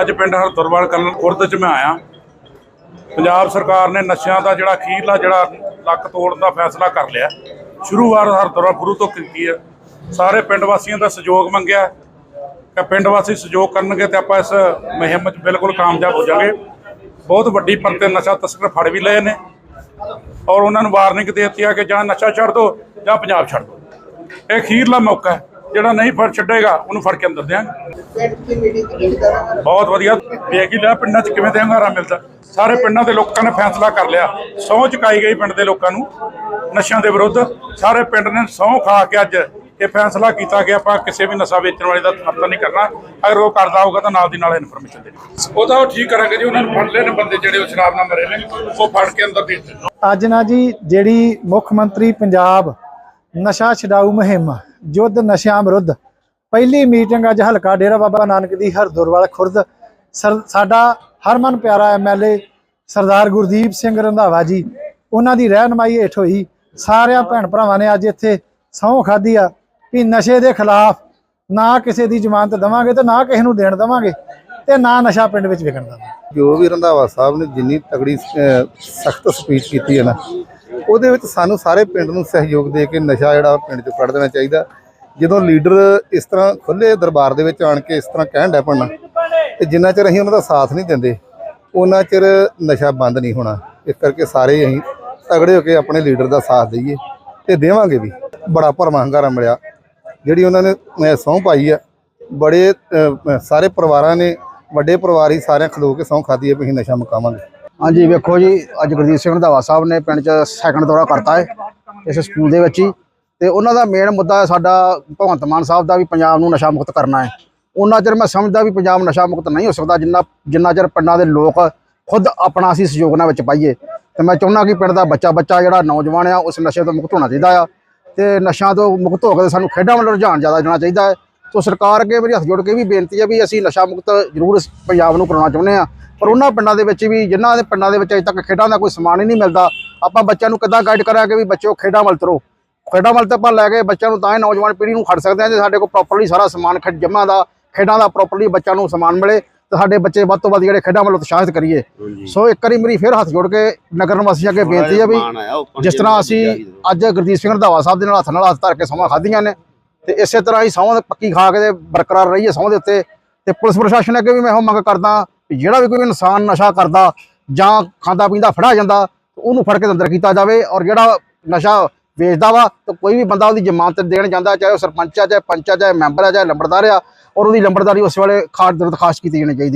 ਅੱਜ ਪਿੰਡ ਹਰਦੁਰਵਾਲ ਕਲਨ ਖੁਰਦ ਚ ਮੈਂ ਆਇਆ। ਪੰਜਾਬ ਸਰਕਾਰ ਨੇ ਨਸ਼ਿਆਂ ਦਾ ਜਿਹੜਾ ਅਖੀਰਲਾ ਜਿਹੜਾ ਲੱਕ ਤੋੜਨ ਦਾ ਫੈਸਲਾ ਕਰ ਲਿਆ। ਸ਼ੁਰੂਆਤ ਹਰਦੁਰਵਾਲ ਗੁਰੂ ਤੋਂ ਕੀਤੀ ਹੈ। ਸਾਰੇ ਪਿੰਡ ਵਾਸੀਆਂ ਦਾ ਸਹਿਯੋਗ ਮੰਗਿਆ। ਕਿ ਪਿੰਡ ਵਾਸੀ ਸਹਿਯੋਗ ਕਰਨਗੇ ਤੇ ਆਪਾਂ ਇਸ ਮੁਹਿੰਮ 'ਚ ਬਿਲਕੁਲ ਕਾਮਯਾਬ ਹੋ ਜਾਵਾਂਗੇ। ਬਹੁਤ ਵੱਡੀ ਪਰਤੇ ਨਸ਼ਾ ਤਸਕਰ ਫੜ ਵੀ ਲਏ ਨੇ। ਔਰ ਉਹਨਾਂ ਨੂੰ ਵਾਰਨਿੰਗ ਦੇ ਦਿੱਤੀ ਆ ਕਿ ਜਾਂ ਨਸ਼ਾ ਛੱਡ ਦਿਓ ਜਾਂ ਪੰਜਾਬ ਛੱਡ ਦਿਓ ਇਹ ਅਖੀਰਲਾ ਮੌਕਾ ਹੈ। ਜਿਹੜਾ ਨਹੀਂ ਫੜ ਛੱਡੇਗਾ, ਉਹਨੂੰ ਫੜ ਕੇ ਅੰਦਰ ਦਿਆਂਗੇ। ਬਹੁਤ ਵਧੀਆ। ਵੇਖ ਹੀ ਲਿਆ, ਪਿੰਡਾਂ 'ਚ ਕਿਵੇਂ ਤੇ ਮਿਲਦਾ। ਸਾਰੇ ਪਿੰਡਾਂ ਦੇ ਲੋਕਾਂ ਨੇ ਫੈਸਲਾ ਕਰ ਲਿਆ। ਸਹੁੰ ਚੁਕਾਈ ਗਈ ਪਿੰਡ ਦੇ ਲੋਕਾਂ ਨੂੰ, ਨਸ਼ਿਆਂ ਦੇ ਵਿਰੁੱਧ। ਸਾਰੇ ਪਿੰਡ ਨੇ ਸਹੁੰ ਖਾ ਕੇ ਅੱਜ ਇਹ ਫੈਸਲਾ ਕੀਤਾ ਕਿ ਆਪਾਂ ਕਿਸੇ ਵੀ ਨਸ਼ਾ ਵੇਚਣ ਵਾਲੇ ਦਾ ਸਮਰਥਨ ਨਹੀਂ ਕਰਨਾ। ਅਗਰ ਉਹ ਕਰਦਾ ਹੋਊਗਾ ਤਾਂ ਨਾਲ ਦੀ ਨਾਲ ਇਨਫੋਰਮੇਸ਼ਨ ਦੇਣੀ ਉਹ ਤਾਂ ਉਹ ਠੀਕ ਕਰਾਂਗੇ ਜੀ, ਉਹਨਾਂ ਨੂੰ ਫੜ ਲੈਣ ਬੰਦੇ ਜਿਹੜੇ ਉਹ ਸ਼ਰਾਬ ਨਾਲ ਮਰੇ ਨੇ, ਉਹ ਫੜ ਕੇ ਅੰਦਰ ਦੇ ਅੱਜ ਨਾ ਜੀ, ਜਿਹੜੀ ਮੁੱਖ ਮੰਤਰੀ ਪੰਜਾਬ ਨਸ਼ਾ ਛਡਾਊ ਮੁਹਿੰਮ ਯੁੱਧ ਨਸ਼ਿਆਂ ਵਿਰੁੱਧ। ਪਹਿਲੀ ਮੀਟਿੰਗ ਅੱਜ ਹਲਕਾ ਡੇਰਾ ਬਾਬਾ ਨਾਨਕ ਦੀ ਹਰਦੁਰਵਾਲ ਖੁਰਦ। ਸਾਡਾ ਹਰਮਨ ਪਿਆਰਾ ਐਮਐਲਏ ਸਰਦਾਰ ਗੁਰਦੀਪ ਸਿੰਘ ਰੰਧਾਵਾ ਜੀ, ਉਹਨਾਂ ਦੀ ਰਹਿਨਮਾਈ ਹੇਠ ਹੋਈ। ਸਾਰਿਆਂ ਭੈਣ ਭਰਾਵਾਂ ਨੇ ਅੱਜ ਇੱਥੇ ਸਹੁੰ ਖਾਧੀ ਆ ਕਿ ਨਸ਼ੇ ਦੇ ਖਿਲਾਫ ਨਾ ਕਿਸੇ ਦੀ ਜ਼ਮਾਨਤ ਦਵਾਂਗੇ ਤੇ ਨਾ ਕਿਸੇ ਨੂੰ ਦੇਣ ਦਵਾਂਗੇ ਤੇ ਨਾ ਨਸ਼ਾ ਪਿੰਡ ਵਿੱਚ ਵਿਕਣ ਦਵਾਂਗੇ। ਜੋ ਵੀ ਰੰਧਾਵਾ ਸਾਹਿਬ ਨੇ ਜਿੰਨੀ ਤਗੜੀ ਸਖਤ ਸਪੀਚ ਕੀਤੀ ਹੈ ਨਾ ਉਹਦੇ ਵਿੱਚ ਸਾਨੂੰ ਸਾਰੇ ਪਿੰਡ ਨੂੰ ਸਹਿਯੋਗ ਦੇ ਕੇ ਨਸ਼ਾ ਜਿਹੜਾ ਪਿੰਡ ਚੋਂ ਕੱਢ ਦੇਣਾ ਚਾਹੀਦਾ। ਜਦੋਂ ਲੀਡਰ ਇਸ ਤਰ੍ਹਾਂ ਖੁੱਲੇ ਦਰਬਾਰ ਦੇ ਵਿੱਚ ਆਣ ਕੇ ਇਸ ਤਰ੍ਹਾਂ ਕਹਿਣ ਡੈ ਪੈਣਾ ਤੇ ਜਿੰਨਾ ਚਿਰ ਅਸੀਂ ਉਹਨਾਂ ਦਾ ਸਾਥ ਨਹੀਂ ਦਿੰਦੇ, ਉਹਨਾਂ ਚਿਰ ਨਸ਼ਾ ਬੰਦ ਨਹੀਂ ਹੋਣਾ। ਇਸ ਕਰਕੇ ਸਾਰੇ ਅਸੀਂ ਤਗੜੇ ਹੋ ਕੇ ਆਪਣੇ ਲੀਡਰ ਦਾ ਸਾਥ ਦਈਏ ਤੇ ਦੇਵਾਂਗੇ ਵੀ। ਬੜਾ ਭਰਵਾਂ ਹੰਗਾਰਾ ਮਿਲਿਆ। ਜਿਹੜੀ ਉਹਨਾਂ ਨੇ ਸਹੁੰ ਪਾਈ ਆ, ਬੜੇ ਸਾਰੇ ਪਰਿਵਾਰਾਂ ਨੇ, ਵੱਡੇ ਪਰਿਵਾਰ ਹੀ ਸਾਰਿਆਂ ਖਲੋ ਕੇ ਸਹੁੰ ਖਾਦੀ ਹੈ ਵੀ ਅਸੀਂ ਨਸ਼ਾ ਮੁਕਾਵਾਂਗੇ। ਹਾਂਜੀ, ਵੇਖੋ ਜੀ, ਅੱਜ ਗੁਰਦੀਪ ਸਿੰਘ ਰੰਧਾਵਾ ਸਾਹਿਬ ਨੇ ਪਿੰਡ 'ਚ ਸੈਕੰਡ ਦੌਰਾ ਕਰਤਾ ਹੈ ਇਸ ਸਕੂਲ ਦੇ ਵਿੱਚ ਹੀ। ਤੇ ਉਹਨਾਂ ਦਾ ਮੇਨ ਮੁੱਦਾ ਹੈ ਸਾਡਾ ਭਗਵੰਤ ਮਾਨ ਸਾਹਿਬ ਦਾ ਵੀ ਪੰਜਾਬ ਨੂੰ ਨਸ਼ਾ ਮੁਕਤ ਕਰਨਾ ਹੈ ਉਹਨਾਂ ਚਿਰ ਮੈਂ ਸਮਝਦਾ ਵੀ ਪੰਜਾਬ ਨਸ਼ਾ ਮੁਕਤ ਨਹੀਂ ਹੋ ਸਕਦਾ, ਜਿੰਨਾ ਜਿੰਨਾ ਚਿਰ ਪਿੰਡਾਂ ਦੇ ਲੋਕ ਖੁਦ ਆਪਣਾ ਅਸੀਂ ਸਹਿਯੋਗ ਨਾਲ ਵਿੱਚ ਪਾਈਏ। ਤੇ ਮੈਂ ਚਾਹੁੰਦਾ ਕਿ ਪਿੰਡ ਦਾ ਬੱਚਾ ਬੱਚਾ ਜਿਹੜਾ ਨੌਜਵਾਨ ਆ, ਉਸ ਨਸ਼ੇ ਤੋਂ ਮੁਕਤ ਹੋਣਾ ਚਾਹੀਦਾ ਆ। ਤੇ ਨਸ਼ਿਆਂ ਤੋਂ ਮੁਕਤ ਹੋ ਕੇ ਸਾਨੂੰ ਖੇਡਾਂ ਵੱਲ ਰੁਝਾਨ ਜ਼ਿਆਦਾ ਦੇਣਾ ਚਾਹੀਦਾ ਹੈ ਸੋ ਸਰਕਾਰ ਅੱਗੇ ਮੇਰੀ ਹੱਥ ਜੋੜ ਕੇ ਵੀ ਬੇਨਤੀ ਹੈ ਵੀ ਅਸੀਂ ਨਸ਼ਾ ਮੁਕਤ ਜ਼ਰੂਰ ਇਸ ਪੰਜਾਬ ਨੂੰ ਕਰਾਉਣਾ ਚਾਹੁੰਦੇ ਆ। ਪਰ ਉਹਨਾਂ ਪਿੰਡਾਂ ਦੇ ਵਿੱਚ ਵੀ ਜਿਨ੍ਹਾਂ ਦੇ ਪਿੰਡਾਂ ਦੇ ਵਿੱਚ ਅਜੇ ਤੱਕ ਖੇਡਾਂ ਦਾ ਕੋਈ ਸਮਾਨ ਹੀ ਨਹੀਂ ਮਿਲਦਾ ਆਪਾਂ ਬੱਚਿਆਂ ਨੂੰ ਕਿੱਦਾਂ ਗਾਈਡ ਕਰਾਂਗੇ ਵੀ ਬੱਚਿਓ ਖੇਡਾਂ ਵੱਲ ਤੁਰੋ? ਖੇਡਾਂ ਵੱਲ ਤਾਂ ਆਪਾਂ ਲੈ ਕੇ ਬੱਚਿਆਂ ਨੂੰ ਤਾਂ ਹੀ ਨੌਜਵਾਨ ਪੀੜ੍ਹੀ ਨੂੰ ਖੜ ਸਕਦੇ ਹਾਂ ਜੇ ਸਾਡੇ ਕੋਲ ਪ੍ਰੋਪਰਲੀ ਸਾਰਾ ਸਮਾਨ ਖੇਡ ਜਮ੍ਹਾਂ ਦਾ ਖੇਡਾਂ ਦਾ ਪ੍ਰੋਪਰਲੀ ਬੱਚਿਆਂ ਨੂੰ ਸਮਾਨ ਮਿਲੇ ਤੇ ਸਾਡੇ ਬੱਚੇ ਵੱਧ ਤੋਂ ਵੱਧ ਜਿਹੜੇ ਖੇਡਾਂ ਵੱਲ ਉਤਸ਼ਾਹਿਤ ਕਰੀਏ। ਸੋ ਇੱਕ ਵਾਰੀ ਮੇਰੀ ਫਿਰ ਹੱਥ ਜੋੜ ਕੇ ਨਗਰ ਨਿਵਾਸੀਆਂ ਅੱਗੇ ਬੇਨਤੀ ਹੈ ਵੀ ਜਿਸ ਤਰ੍ਹਾਂ ਅਸੀਂ ਅੱਜ ਗੁਰਦੀਪ ਸਿੰਘ ਰੰਧਾਵਾ ਸਾਹਿਬ ਦੇ ਨਾਲ ਹੱਥ ਨਾਲ ਹੱਥ ਧਰ ਕੇ ਸਮਾਂ ਖਾਧੀਆਂ ਨੇ ਤੇ ਇਸੇ ਤਰ੍ਹਾਂ ਹੀ ਦੇ ਪੱਕੀ ਖਾ ਕੇ ਬਰਕਰਾਰ ਰਹੀਏ ਸਹੁੰ ਦੇ ਉੱਤੇ ਤੇ ਪੁਲਿਸ ਪ੍ਰਸ਼ਾਸਨ ਅੱਗੇ ਵੀ ਮੈਂ ਇਹੋ ਮੰਗ ਕਰਦਾ ਜਿਹੜਾ ਵੀ ਕੋਈ ਇਨਸਾਨ ਨਸ਼ਾ ਕਰਦਾ ਜਾਂ ਖਾਂਦਾ ਪੀਂਦਾ ਫੜਾ ਜਾਂਦਾ ਉਹਨੂੰ ਫੜ ਕੇ ਅੰਦਰ ਕੀਤਾ ਜਾਵੇ ਔਰ ਜਿਹੜਾ ਨਸ਼ਾ ਵੇਚਦਾ ਵਾ, ਤਾਂ ਕੋਈ ਵੀ ਬੰਦਾ ਉਹਦੀ ਜ਼ਮਾਨਤ ਦੇਣ ਜਾਂਦਾ, ਚਾਹੇ ਉਹ ਸਰਪੰਚ ਆ, ਚਾਹੇ ਪੰਚ ਆ, ਚਾਹੇ ਮੈਂਬਰ ਆ, ਚਾਹੇ ਲੰਬੜਦਾਰ ਆ, ਔਰ ਉਹਦੀ ਲੰਬੜਦਾਰੀ ਉਸ ਵੇਲੇ ਖਾਸ ਦਰਖਾਸਤ ਕੀਤੀ ਜਾਣੀ ਚਾਹੀਦੀ।